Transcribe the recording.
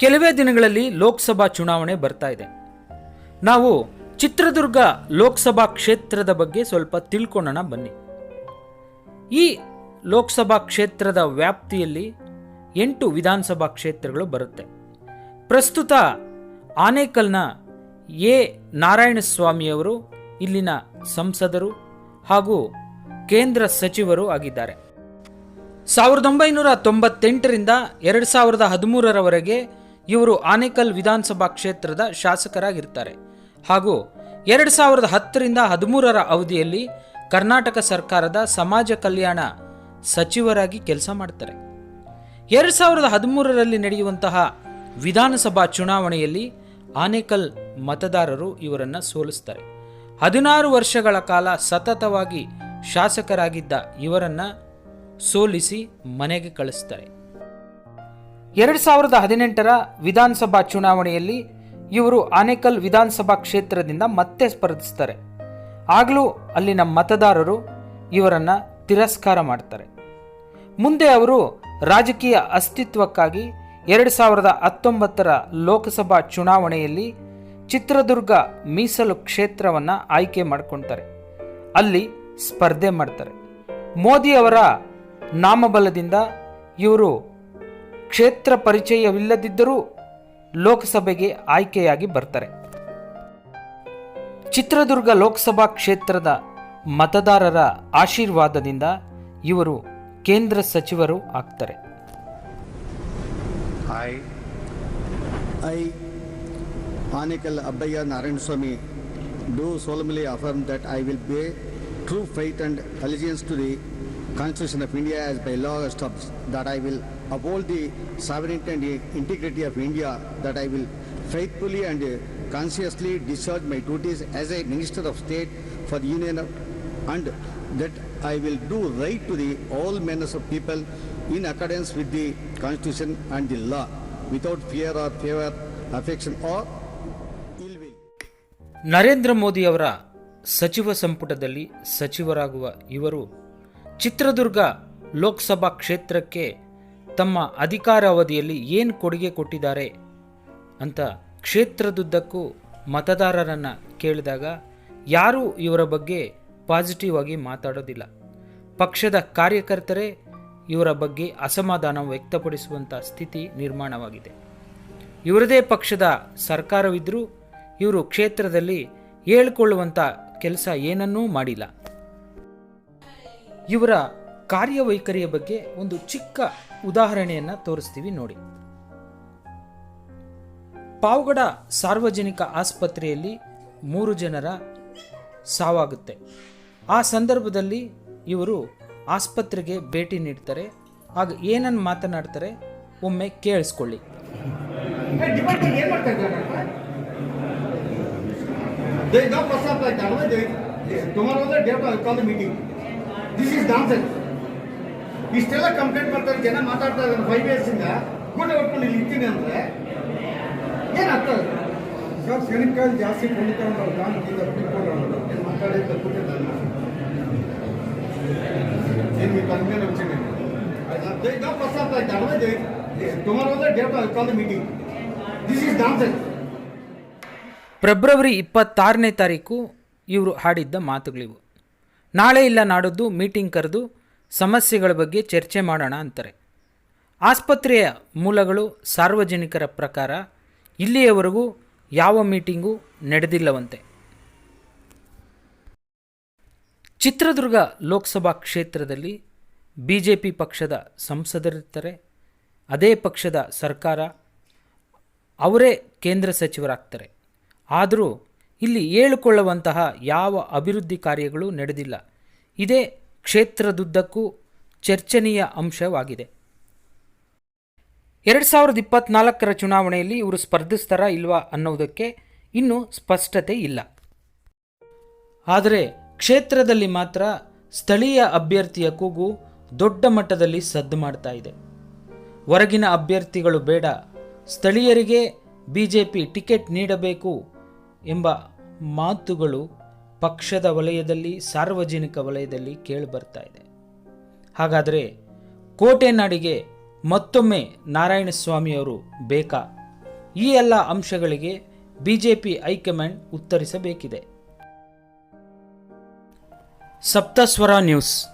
ಕೆಲವೇ ದಿನಗಳಲ್ಲಿ ಲೋಕಸಭಾ ಚುನಾವಣೆ ಬರ್ತಾ ಇದೆ. ನಾವು ಚಿತ್ರದುರ್ಗ ಲೋಕಸಭಾ ಕ್ಷೇತ್ರದ ಬಗ್ಗೆ ಸ್ವಲ್ಪ ತಿಳ್ಕೊಳ್ಳೋಣ ಬನ್ನಿ. ಈ ಲೋಕಸಭಾ ಕ್ಷೇತ್ರದ ವ್ಯಾಪ್ತಿಯಲ್ಲಿ ಎಂಟು ವಿಧಾನಸಭಾ ಕ್ಷೇತ್ರಗಳು ಬರುತ್ತೆ. ಪ್ರಸ್ತುತ ಆನೇಕಲ್ನ ಎ. ನಾರಾಯಣಸ್ವಾಮಿಯವರು ಇಲ್ಲಿನ ಸಂಸದರು ಹಾಗೂ ಕೇಂದ್ರ ಸಚಿವರು ಆಗಿದ್ದಾರೆ. ಸಾವಿರದ ಒಂಬೈನೂರ ತೊಂಬತ್ತೆಂಟರಿಂದ ಎರಡು ಸಾವಿರದ ಹದಿಮೂರರವರೆಗೆ ಇವರು ಆನೇಕಲ್ ವಿಧಾನಸಭಾ ಕ್ಷೇತ್ರದ ಶಾಸಕರಾಗಿರ್ತಾರೆ ಹಾಗೂ ಎರಡು ಸಾವಿರದ ಹತ್ತರಿಂದ ಹದಿಮೂರರ ಅವಧಿಯಲ್ಲಿ ಕರ್ನಾಟಕ ಸರ್ಕಾರದ ಸಮಾಜ ಕಲ್ಯಾಣ ಸಚಿವರಾಗಿ ಕೆಲಸ ಮಾಡ್ತಾರೆ. ಎರಡು ಸಾವಿರದ ಹದಿಮೂರರಲ್ಲಿ ನಡೆಯುವಂತಹ ವಿಧಾನಸಭಾ ಚುನಾವಣೆಯಲ್ಲಿ ಆನೇಕಲ್ ಮತದಾರರು ಇವರನ್ನು ಸೋಲಿಸ್ತಾರೆ. ಹದಿನಾರು ವರ್ಷಗಳ ಕಾಲ ಸತತವಾಗಿ ಶಾಸಕರಾಗಿದ್ದ ಇವರನ್ನು ಸೋಲಿಸಿ ಮನೆಗೆ ಕಳಿಸ್ತಾರೆ. ಎರಡು ಸಾವಿರದ ಹದಿನೆಂಟರ ವಿಧಾನಸಭಾ ಚುನಾವಣೆಯಲ್ಲಿ ಇವರು ಆನೇಕಲ್ ವಿಧಾನಸಭಾ ಕ್ಷೇತ್ರದಿಂದ ಮತ್ತೆ ಸ್ಪರ್ಧಿಸ್ತಾರೆ. ಆಗಲೂ ಅಲ್ಲಿನ ಮತದಾರರು ಇವರನ್ನು ತಿರಸ್ಕಾರ ಮಾಡ್ತಾರೆ. ಮುಂದೆ ಅವರು ರಾಜಕೀಯ ಅಸ್ತಿತ್ವಕ್ಕಾಗಿ ಎರಡು ಸಾವಿರದ ಹತ್ತೊಂಬತ್ತರ ಲೋಕಸಭಾ ಚುನಾವಣೆಯಲ್ಲಿ ಚಿತ್ರದುರ್ಗ ಮೀಸಲು ಕ್ಷೇತ್ರವನ್ನು ಆಯ್ಕೆ ಮಾಡ್ಕೊಳ್ತಾರೆ ಅಲ್ಲಿ ಸ್ಪರ್ಧೆ ಮಾಡ್ತಾರೆ. ಮೋದಿ ಅವರ ನಾಮಬಲದಿಂದ ಇವರು ಕ್ಷೇತ್ರ ಪರಿಚಯವಿಲ್ಲದಿದ್ದರೂ ಲೋಕಸಭೆಗೆ ಆಯ್ಕೆಯಾಗಿ ಬರ್ತಾರೆ. ಚಿತ್ರದುರ್ಗ ಲೋಕಸಭಾ ಕ್ಷೇತ್ರದ ಮತದಾರರ ಆಶೀರ್ವಾದದಿಂದ ಇವರು ಕೇಂದ್ರ ಸಚಿವರು ಆಗ್ತಾರೆ. Hi I Anekal Abbayya Narayanaswamy do solemnly affirm that I will bear true faith and allegiance to the Constitution of India as by law established, that I will uphold the sovereignty and integrity of India, that I will faithfully and consciously discharge my duties as a Minister of State for the Union of, and that I will do right to the all manners of people in accordance with the Constitution and the law, without fear or favor, affection or ill will. Narendra ಮೋದಿಯವರ ಸಚಿವ ಸಂಪುಟದಲ್ಲಿ ಸಚಿವರಾಗುವ ಇವರು ಚಿತ್ರದುರ್ಗ ಲೋಕಸಭಾ ಕ್ಷೇತ್ರಕ್ಕೆ ತಮ್ಮ ಅಧಿಕಾರ ಅವಧಿಯಲ್ಲಿ ಏನು ಕೊಡುಗೆ ಕೊಟ್ಟಿದ್ದಾರೆ ಅಂತ ಕ್ಷೇತ್ರದುದ್ದಕ್ಕೂ ಮತದಾರರನ್ನು ಕೇಳಿದಾಗ ಯಾರೂ ಇವರ ಬಗ್ಗೆ ಪಾಸಿಟಿವ್ ಆಗಿ ಮಾತಾಡೋದಿಲ್ಲ. ಪಕ್ಷದ ಕಾರ್ಯಕರ್ತರೇ ಇವರ ಬಗ್ಗೆ ಅಸಮಾಧಾನ ವ್ಯಕ್ತಪಡಿಸುವಂಥ ಸ್ಥಿತಿ ನಿರ್ಮಾಣವಾಗಿದೆ. ಇವರದೇ ಪಕ್ಷದ ಸರ್ಕಾರವಿದ್ದರೂ ಇವರು ಕ್ಷೇತ್ರದಲ್ಲಿ ಹೇಳ್ಕೊಳ್ಳುವಂಥ ಕೆಲಸ ಏನನ್ನೂ ಮಾಡಿಲ್ಲ. ಇವರ ಕಾರ್ಯವೈಖರಿಯ ಬಗ್ಗೆ ಒಂದು ಚಿಕ್ಕ ಉದಾಹರಣೆಯನ್ನು ತೋರಿಸ್ತೀವಿ ನೋಡಿ. ಪಾವಗಡ ಸಾರ್ವಜನಿಕ ಆಸ್ಪತ್ರೆಯಲ್ಲಿ ಮೂರು ಜನರ ಸಾವಾಗುತ್ತೆ. ಆ ಸಂದರ್ಭದಲ್ಲಿ ಇವರು ಆಸ್ಪತ್ರೆಗೆ ಭೇಟಿ ನೀಡ್ತಾರೆ. ಆಗ ಏನನ್ನು ಮಾತನಾಡ್ತಾರೆ? ಒಮ್ಮೆ ಕೇಳಿಸ್ಕೊಳ್ಳಿ. ಡಿಪಾರ್ಟ್ಮೆಂಟ್ ಕಾನ್ಸೆಪ್ಟ್ ಇಷ್ಟೆಲ್ಲ ಕಂಪ್ಲೇಂಟ್ ಮಾಡ್ತಾರೆ ಜನ ಮಾತಾಡ್ತಾ ಇದ್ದಾರೆ ಫೈವ್ ಇಯರ್ಸಿಂದ ಗುಡ್ಡೆ ಹೊಟ್ಕೊಂಡು ಇಲ್ಲಿ ಇರ್ತೀನಿ ಅಂದರೆ ಏನಾಗ್ತದೆ? ಸರ್ ಶನಿಕಾಯಿ ಜಾಸ್ತಿ ಮಾತಾಡಿದ್ದ ಫೆಬ್ರವರಿ ಇಪ್ಪತ್ತಾರನೇ ತಾರೀಕು ಇವರು ಹಾಡಿದ್ದ ಮಾತುಗಳಿವು. ನಾಳೆ ಇಲ್ಲ ನಾಡದ್ದು ಮೀಟಿಂಗ್ ಕರೆದು ಸಮಸ್ಯೆಗಳ ಬಗ್ಗೆ ಚರ್ಚೆ ಮಾಡೋಣ ಅಂತಾರೆ. ಆಸ್ಪತ್ರೆಯ ಮೂಲಗಳು ಸಾರ್ವಜನಿಕರ ಪ್ರಕಾರ ಇಲ್ಲಿಯವರೆಗೂ ಯಾವ ಮೀಟಿಂಗು ನಡೆದಿಲ್ಲವಂತೆ. ಚಿತ್ರದುರ್ಗ ಲೋಕಸಭಾ ಕ್ಷೇತ್ರದಲ್ಲಿ ಬಿ ಜೆ ಪಿ ಪಕ್ಷದ ಸಂಸದರಿರ್ತಾರೆ. ಅದೇ ಪಕ್ಷದ ಸರ್ಕಾರ ಅವರೇ ಕೇಂದ್ರ ಸಚಿವರಾಗ್ತಾರೆ. ಆದರೂ ಇಲ್ಲಿ ಹೇಳಿಕೊಳ್ಳುವಂತಹ ಯಾವ ಅಭಿವೃದ್ಧಿ ಕಾರ್ಯಗಳು ನಡೆದಿಲ್ಲ. ಇದೇ ಕ್ಷೇತ್ರದುದ್ದಕ್ಕೂ ಚರ್ಚನೀಯ ಅಂಶವಾಗಿದೆ. ಎರಡು ಸಾವಿರದ ಇಪ್ಪತ್ನಾಲ್ಕರ ಚುನಾವಣೆಯಲ್ಲಿ ಇವರು ಸ್ಪರ್ಧಿಸ್ತಾರಾ ಇಲ್ವಾ ಅನ್ನೋದಕ್ಕೆ ಇನ್ನೂ ಸ್ಪಷ್ಟತೆ ಇಲ್ಲ. ಆದರೆ ಕ್ಷೇತ್ರದಲ್ಲಿ ಮಾತ್ರ ಸ್ಥಳೀಯ ಅಭ್ಯರ್ಥಿಯ ಕೂಗು ದೊಡ್ಡ ಮಟ್ಟದಲ್ಲಿ ಸದ್ದು ಮಾಡ್ತಾ ಇದೆ. ಹೊರಗಿನ ಅಭ್ಯರ್ಥಿಗಳು ಬೇಡ, ಸ್ಥಳೀಯರಿಗೆ ಬಿಜೆಪಿ ಟಿಕೆಟ್ ನೀಡಬೇಕು ಎಂಬ ಮಾತುಗಳು ಪಕ್ಷದ ವಲಯದಲ್ಲಿ, ಸಾರ್ವಜನಿಕ ವಲಯದಲ್ಲಿ ಕೇಳಿಬರ್ತಾ ಇದೆ. ಹಾಗಾದರೆ ಕೋಟೆ ನಾಡಿಗೆ ಮತ್ತೊಮ್ಮೆ ನಾರಾಯಣಸ್ವಾಮಿಯವರು ಬೇಕಾ? ಈ ಎಲ್ಲ ಅಂಶಗಳಿಗೆ B J P high command ಉತ್ತರಿಸಬೇಕಿದೆ. Saptaswara news.